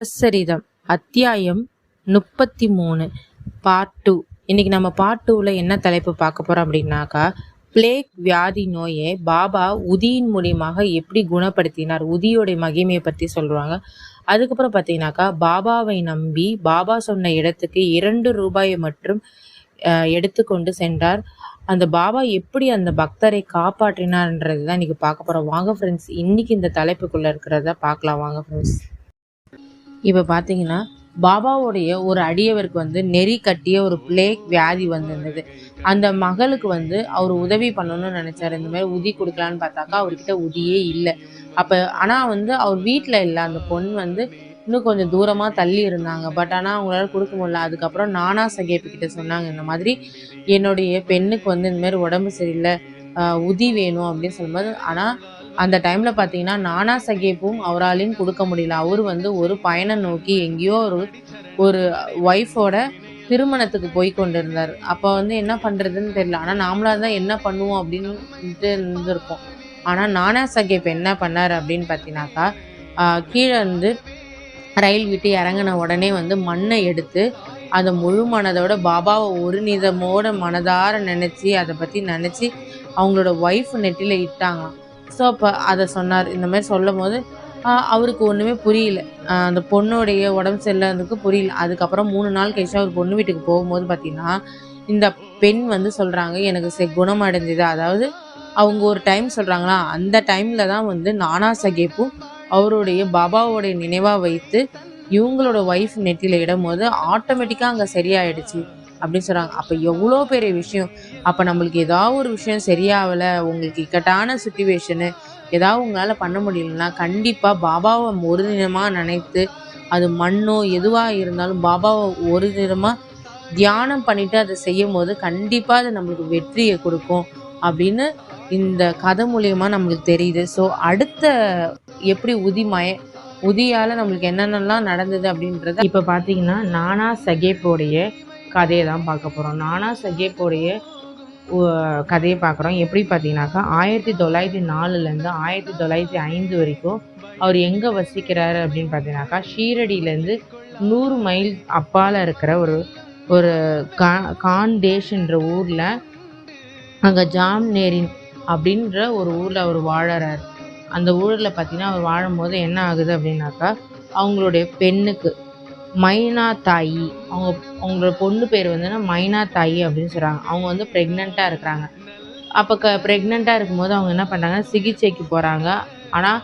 சரிதம் அத்தியாயம் முப்பத்தி மூணு பார்ட் டூ இன்னைக்கு நம்ம பார்ட் டூவில் என்ன தலைப்பு பார்க்க போகிறோம் அப்படின்னாக்கா பிளேக் வியாதி நோயை பாபா உதியின் மூலியமாக எப்படி குணப்படுத்தினார் உதியோடைய மகிமையை பற்றி சொல்லுவாங்க அதுக்கப்புறம் பார்த்தீங்கன்னாக்கா பாபாவை நம்பி பாபா சொன்ன இடத்துக்கு இரண்டு ரூபாயை மற்றும் எடுத்துக்கொண்டு சென்றார். அந்த பாபா எப்படி அந்த பக்தரை காப்பாற்றினார்ன்றது தான் இன்னைக்கு பார்க்க போகிறோம் வாங்க ஃப்ரெண்ட்ஸ் இன்னைக்கு இந்த தலைப்புக்குள்ளே இருக்கிறத பார்க்கலாம். வாங்க ஃப்ரெண்ட்ஸ் இப்போ பார்த்தீங்கன்னா பாபாவுடைய ஒரு அடியவருக்கு வந்து நெறி கட்டிய ஒரு பிளேக் வியாதி வந்திருந்தது. அந்த மகளுக்கு வந்து அவர் உதவி பண்ணணும்னு நினைச்சாரு. இந்த மாதிரி உதி கொடுக்கலான்னு பார்த்தாக்கா அவர்கிட்ட உதியே இல்லை. அப்போ ஆனால் வந்து அவர் வீட்டில் இல்லை. அந்த பொண்ணு வந்து இன்னும் கொஞ்சம் தூரமாக தள்ளி இருந்தாங்க. பட் ஆனால் அவங்களால கொடுக்க முடியல. அதுக்கப்புறம் நானா சகேப்பு கிட்ட சொன்னாங்க இந்த மாதிரி என்னுடைய பெண்ணுக்கு வந்து இந்த மாதிரி உடம்பு சரியில்லை. உதி வேணும் அப்படின்னு சொல்லும்போது ஆனால் அந்த டைமில் பார்த்தீங்கன்னா நானா சகேப்பும் அவராலையும் கொடுக்க முடியல. அவர் வந்து ஒரு பயணம் நோக்கி எங்கேயோ ஒரு ஒரு ஒய்ஃபோட திருமணத்துக்கு போய் கொண்டிருந்தார். அப்போ வந்து என்ன பண்ணுறதுன்னு தெரியல. ஆனால் நாமளாக இருந்தால் என்ன பண்ணுவோம் அப்படின்ட்டு இருந்திருக்கோம் ஆனால் நானா சகேப் என்ன பண்ணார் அப்படின்னு பார்த்தீங்கன்னாக்கா கீழே வந்து ரயில் விட்டு இறங்கின உடனே வந்து மண்ணை எடுத்து அதை முழு மனதோட பாபாவை ஒரு நிதமோட மனதார நினச்சி அதை பற்றி நினச்சி அவங்களோட ஒய்ஃப் நெட்டியில் இட்டாங்களாம். ஸோ அப்போ அதை சொன்னார். இந்த மாதிரி சொல்லும் போது அவருக்கு ஒன்றுமே புரியல. அந்த பொண்ணுடைய உடம்பு சரியில்லாததுக்கு புரியல. அதுக்கப்புறம் மூணு நாள் கழிச்சு அவர் பொண்ணு வீட்டுக்கு போகும்போது பார்த்தீங்கன்னா இந்த பெண் வந்து சொல்கிறாங்க எனக்கு செ குணமடைஞ்சது. அதாவது அவங்க ஒரு டைம் சொல்கிறாங்களா அந்த டைமில் தான் வந்து நானா சகேப்பும் அவருடைய பாபாவோடைய நினைவாக வைத்து இவங்களோட ஒய்ஃப் நெட்டியில் இடும்போது ஆட்டோமேட்டிக்காக அங்கே சரியாயிடுச்சு. அப்படின்னு சொல்கிறாங்க அப்போ எவ்வளோ பெரிய விஷயம்? அப்போ நம்மளுக்கு ஏதாவது ஒரு விஷயம் சரியாகலை உங்களுக்கு இக்கட்டான சுச்சுவேஷனு ஏதாவது உங்களால் பண்ண முடியலன்னா கண்டிப்பாக பாபாவை ஒரு தினமாக நினைத்து அது மண்ணோ எதுவாக இருந்தாலும் பாபாவை ஒரு தினமாக தியானம் பண்ணிட்டு அதை செய்யும் போது கண்டிப்பாக அது நம்மளுக்கு வெற்றியை கொடுக்கும் அப்படின்னு இந்த கதை மூலியமா நம்மளுக்கு தெரியுது. ஸோ அடுத்த எப்படி உதி மய உதியால் நம்மளுக்கு என்னென்னலாம் நடந்தது அப்படின்றத இப்போ பார்த்தீங்கன்னா நானா சகேப்போடைய கதையை தான் பார்க்க போகிறோம் நானா சகேப்போடைய கதையை பார்க்குறோம். எப்படி பார்த்தீங்கன்னாக்கா ஆயிரத்தி தொள்ளாயிரத்தி நாலுலேருந்து ஆயிரத்தி தொள்ளாயிரத்தி ஐந்து வரைக்கும் அவர் எங்கே வசிக்கிறாரு அப்படின்னு பார்த்தீங்கன்னாக்கா ஷீரடியிலேருந்து நூறு மைல் அப்பால் இருக்கிற ஒரு ஒரு கா கான்டேஷ்ன்ற ஊரில் அங்கே ஜாம்நேரின் அப்படின்ற ஒரு ஊரில் அவர் வாழறார். அந்த ஊரில் பார்த்தீங்கன்னா அவர் வாழும்போது என்ன ஆகுது அப்படின்னாக்கா அவங்களுடைய பெண்ணுக்கு மைனா தாயி அவங்க அவங்களோட பொண்ணு பேர் வந்துன்னா மைனா தாயி அப்படின்னு சொல்கிறாங்க அவங்க வந்து ப்ரெக்னெண்ட்டாக இருக்கிறாங்க. அப்போ க ப்ரெக்னெண்ட்டாக இருக்கும்போது அவங்க என்ன பண்ணுறாங்க சிகிச்சைக்கு போகிறாங்க ஆனால்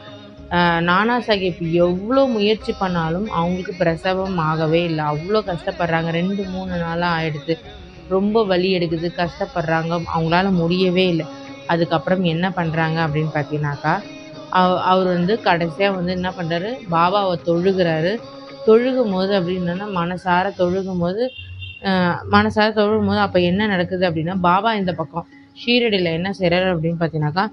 நானா சாஹிப் எவ்வளோ முயற்சி பண்ணாலும் அவங்களுக்கு பிரசவம் ஆகவே இல்லை. அவ்வளோ கஷ்டப்படுறாங்க. ரெண்டு மூணு நாளாக ஆயிடுது. ரொம்ப வலி எடுக்குது. கஷ்டப்படுறாங்க. அவங்களால முடியவே இல்லை. அதுக்கப்புறம் என்ன பண்ணுறாங்க அப்படின்னு பார்த்தீங்கன்னாக்கா அவ- அவர் வந்து கடைசியாக வந்து என்ன பண்ணுறாரு பாபாவை தொழுகிறாரு. தொழுகும் போது அப்படின்னா மனசார தொழுகும் போது மனசார தொழுகும் போது அப்போ என்ன நடக்குது அப்படின்னா பாபா இந்த பக்கம் ஷீரடியில் என்ன செய்கிறார் அப்படின்னு பார்த்தீங்கன்னாக்கா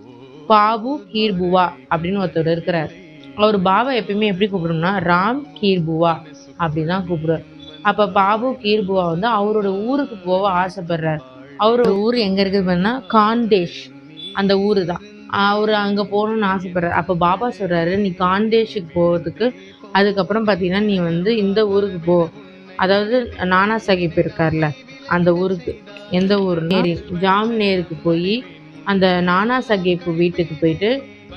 பாபு கீர்புவா அப்படின்னு ஒருத்தர் இருக்கிறார். அவர் பாபா எப்பயுமே எப்படி கூப்பிடணும்னா ராம் கீர்புவா அப்படி தான் கூப்பிடுவார். அப்போ பாபு கீர்புவா வந்து அவரோட ஊருக்கு போக ஆசைப்படுறாரு. அவரோட ஊர் எங்கே இருக்குன்னு காந்தேஷ் அந்த ஊர் தான். அவர் அங்கே போகணும்னு ஆசைப்படுறாரு. அப்போ பாபா சொல்கிறாரு நீ காண்டேஷுக்கு போகிறதுக்கு அதுக்கப்புறம் பார்த்தீங்கன்னா நீ வந்து இந்த ஊருக்கு போ. அதாவது நானா சாஹிப் இருக்கார்ல அந்த ஊருக்கு. எந்த ஊர் நேரி ஜாம் நேருக்கு போய் அந்த நானா சாஹிப் வீட்டுக்கு போயிட்டு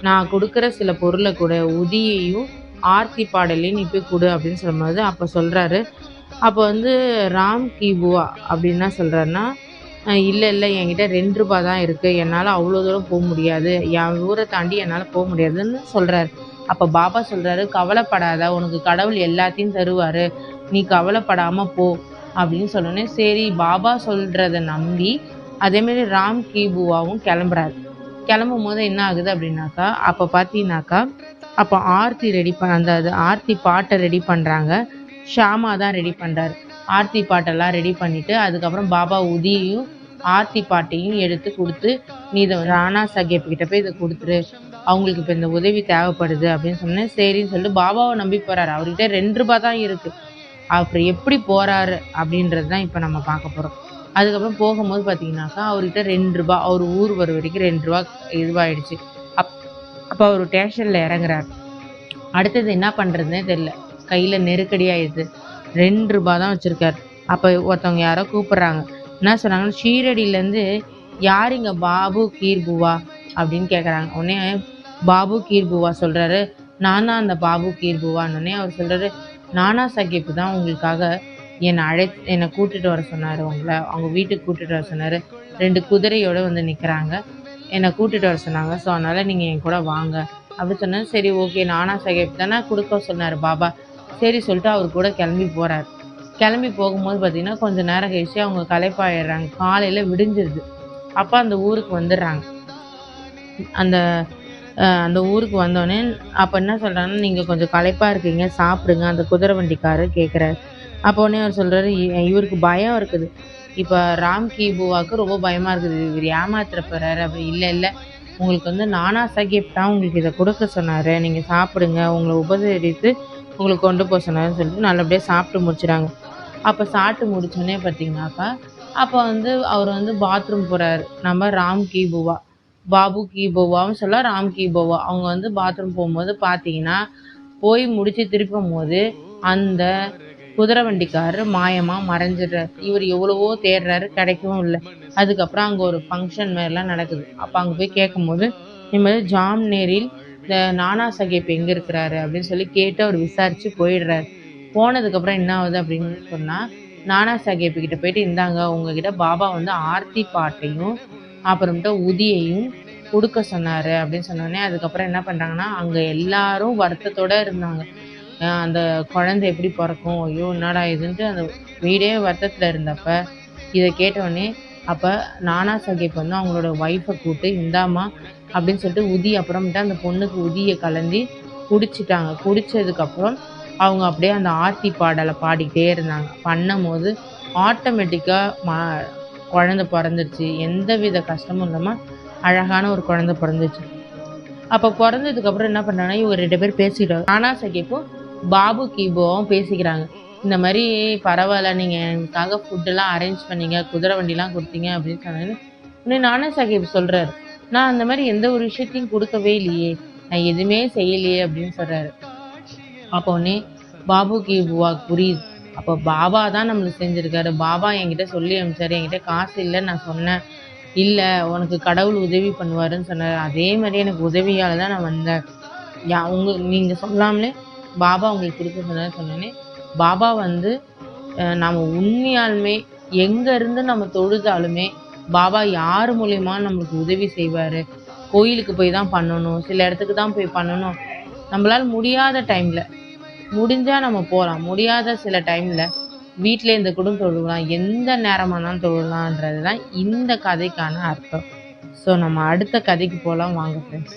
நான் கொடுக்குற சில பொருளை கூட உதியையும் ஆர்த்தி பாடலையும் நீ போய் கொடு அப்படின்னு சொல்லும்போது அப்போ சொல்கிறாரு அப்போ வந்து ராம் கீபுவா அப்படின்னு சொல்கிறாருன்னா இல்லை இல்லை என்கிட்ட ரெண்டு ரூபா தான் இருக்குது என்னால் அவ்வளோ தூரம் போக முடியாது. என் ஊரை தாண்டி என்னால் போக முடியாதுன்னு சொல்கிறாரு அப்போ பாபா சொல்கிறாரு கவலைப்படாத உனக்கு கடவுள் எல்லாத்தையும் தருவார். நீ கவலைப்படாமல் போ அப்படின்னு சொன்னோன்னே சரி பாபா சொல்கிறத நம்பி அதேமாரி ராம் கீபுவாவும் கிளம்புறாரு. கிளம்பும் போது என்ன ஆகுது அப்படின்னாக்கா அப்போ பார்த்தீங்கன்னாக்கா அப்போ ஆர்த்தி ரெடி பண்ண அந்த அது ஆர்த்தி பாட்டை ரெடி பண்ணுறாங்க ஷாமா தான் ரெடி பண்ணுறாரு ஆர்த்தி பாட்டெல்லாம் ரெடி பண்ணிவிட்டு அதுக்கப்புறம் பாபா உதியையும் ஆர்த்தி பாட்டையும் எடுத்து கொடுத்து நீ இதை ராணா சாஹேப் கிட்ட போய் இதை கொடுத்துரு. அவங்களுக்கு இப்போ இந்த உதவி தேவைப்படுது அப்படின்னு சொன்னேன். சரின்னு சொல்லிட்டு பாபாவை நம்பி போகிறாரு அவர்கிட்ட ரெண்டு ரூபா தான் இருக்குது அப்புறம் எப்படி போகிறாரு அப்படின்றது தான் இப்போ நம்ம பார்க்க போகிறோம் அதுக்கப்புறம் போகும்போது பார்த்தீங்கன்னாக்கா அவர்கிட்ட ரெண்டு ரூபா அவர் ஊர் வர வரைக்கும் ரெண்டு ரூபா இதுவாகிடுச்சு அப் அப்போ அவர் ஸ்டேஷனில் இறங்குறாரு. அடுத்தது என்ன பண்ணுறதுனே தெரில கையில் நெருக்கடி ஆயிடுது ரெண்டு ரூபா தான் வச்சுருக்காரு. அப்போ ஒருத்தவங்க யாரோ கூப்பிட்றாங்க. என்ன சொன்னாங்கன்னா ஷீரடியிலேருந்து யார் இங்கே பாபு கீர்புவா அப்படின்னு கேட்குறாங்க உடனே பாபு கீர்புவா சொல்கிறாரு நான் தான் அந்த பாபு கீர்புவான்னு அவர் சொல்கிறாரு நானா சகிப்பு தான் உங்களுக்காக என்னை அழை என்னை கூட்டிகிட்டு வர சொன்னார். உங்களை அவங்க வீட்டுக்கு கூட்டிகிட்டு வர சொன்னார். ரெண்டு குதிரையோடு வந்து நிற்கிறாங்க என்னை கூட்டிகிட்டு வர சொன்னாங்க. ஸோ அதனால் நீங்கள் என் கூட வாங்க. அப்படி சொன்னேன் சரி ஓகே நானா சாஹிப் தானே கொடுக்க சொன்னார் பாபா. சரி சொல்லிட்டு அவர் கூட கிளம்பி போகிறார் கிளம்பி போகும்போது பார்த்திங்கன்னா கொஞ்சம் நேரம் கழிச்சு அவங்க களைப்பாயிடுறாங்க. காலையில் விடிஞ்சிருது. அப்போ அந்த ஊருக்கு வந்துடுறாங்க. அந்த அந்த ஊருக்கு வந்தோடனே அப்போ என்ன சொல்கிறாங்கன்னா நீங்கள் கொஞ்சம் களைப்பாக இருக்கீங்க. சாப்பிடுங்க. அந்த குதிரை வண்டிக்காரர் கேட்குறாரு அப்போ உடனே அவர் சொல்கிறாரு இவருக்கு பயம் இருக்குது. இப்போ ராம் கீபுவாவுக்கு ரொம்ப பயமாக இருக்குது. இவர் ஏமாத்துற போகிறாரு அப்படி இல்லை இல்லை. உங்களுக்கு வந்து நானா சாஹிப் தான் உங்களுக்கு இதை கொடுக்க சொன்னார். நீங்கள் சாப்பிடுங்க. உங்களை உபசரித்து உங்களுக்கு கொண்டு போக சொன்னார்னு சொல்லிட்டு நல்லபடியாக சாப்பிட்டு முடிச்சுறாங்க. அப்போ சாப்பிட்டு முடித்தோடனே பார்த்தீங்கன்னாக்கா அப்போ வந்து அவர் வந்து பாத்ரூம் போகிறாரு நம்ம ராம் கீபுவா பாபு கீபோவாவும் சொல்ல ராம் கீபோவா அவங்க வந்து பாத்ரூம் போகும்போது பார்த்தீங்கன்னா போய் முடிச்சு திருப்பும் போது அந்த குதிரை வண்டிக்காரர் மாயமாக மறைஞ்சிடுறாரு. இவர் எவ்வளவோ தேடுறாரு கிடைக்கவும் இல்லை. அதுக்கப்புறம் அங்கே ஒரு ஃபங்க்ஷன் மாதிரிலாம் நடக்குது. அப்போ அங்கே போய் கேட்கும்போது இந்த மாதிரி ஜாம்நேரில் இந்த நானா சகேப் எங்கே இருக்கிறாரு? அப்படின்னு சொல்லி கேட்டு அவர் விசாரித்து போயிடுறாரு. போனதுக்கப்புறம் என்ன ஆகுது அப்படின்னு சொன்னால் நானா சாஹேப்கிட்ட போயிட்டு இருந்தாங்க உங்ககிட்ட பாபா வந்து ஆர்த்தி பாட்டையும் அப்புறமேட்டு உதியையும் கொடுக்க சொன்னார் அப்படின்னு சொன்னோடனே அதுக்கப்புறம் என்ன பண்ணுறாங்கன்னா அங்கே எல்லாரும் வருத்தத்தோடு இருந்தாங்க. அந்த குழந்தை எப்படி பிறக்கும் ஐயோ என்னடா இதுன்ட்டு அந்த வீடே வருத்தத்தில் இருந்தப்ப இதை கேட்டவொடனே அப்போ நானா சாஹேப் வந்து அவங்களோட ஒய்ஃபை கூப்பிட்டு இந்தாமா அப்படின்னு சொல்லிட்டு உதி அப்புறமேட்டு அந்த பொண்ணுக்கு உதியை கலந்து குடிச்சிட்டாங்க. குடித்ததுக்கப்புறம் அவங்க அப்படியே அந்த ஆர்த்தி பாடலை பாடிக்கிட்டே இருந்தாங்க. பண்ணும் போது ஆட்டோமேட்டிக்காக மா குழந்த பிறந்துருச்சு. எந்த வித கஷ்டமும் இல்லாமல் அழகான ஒரு குழந்த பிறந்துச்சு. அப்போ பிறந்ததுக்கப்புறம் என்ன பண்ணுறாங்கன்னா இவங்க ரெண்டு பேர் பேசிக்கிட்டாங்க நானா சகிப்பும் பாபு கீபோவும் பேசிக்கிறாங்க. இந்த மாதிரி பரவாயில்ல நீங்கள் எனக்காக ஃபுட்டெல்லாம் அரேஞ்ச் பண்ணீங்க குதிரை வண்டிலாம் கொடுத்தீங்க அப்படின்னு சொன்னாங்க உடனே நானா சாஹிப் சொல்கிறாரு நான் அந்த மாதிரி எந்த ஒரு விஷயத்தையும் கொடுக்கவே இல்லையே. நான் எதுவுமே செய்யலையே அப்படின்னு சொல்கிறாரு அப்போ உடனே பாபு புரியுது. அப்போ பாபா தான் நம்மளுக்கு செஞ்சுருக்காரு. பாபா என்கிட்ட சொல்லி அனுப்பிச்சாரு. என்கிட்ட காசு இல்லை நான் சொன்னேன். இல்லை உனக்கு கடவுள் உதவி பண்ணுவாருன்னு சொன்னார். அதே மாதிரி எனக்கு உதவியால் தான் நான் வந்தேன். யா உங்கள் நீங்கள் சொல்லாமலே பாபா உங்களுக்கு கொடுக்க சொன்னார். சொன்னோன்னே பாபா வந்து நம்ம உண்மையாலுமே எங்கேருந்து நம்ம தொழுதாலுமே பாபா யார் மூலயமா நம்மளுக்கு உதவி செய்வார்? கோயிலுக்கு போய் தான் பண்ணணும். சில இடத்துக்கு தான் போய் பண்ணணும். நம்மளால் முடியாத டைமில் முடிஞ்சால் நம்ம போகலாம் முடியாத சில டைமில் வீட்டில் இருந்து கூட தொழுகலாம் எந்த நேரமானாலும் தொழுகலான்றது தான் இந்த கதைக்கான அர்த்தம். ஸோ நம்ம அடுத்த கதைக்கு போகலாம் வாங்க ஃப்ரெண்ட்ஸ்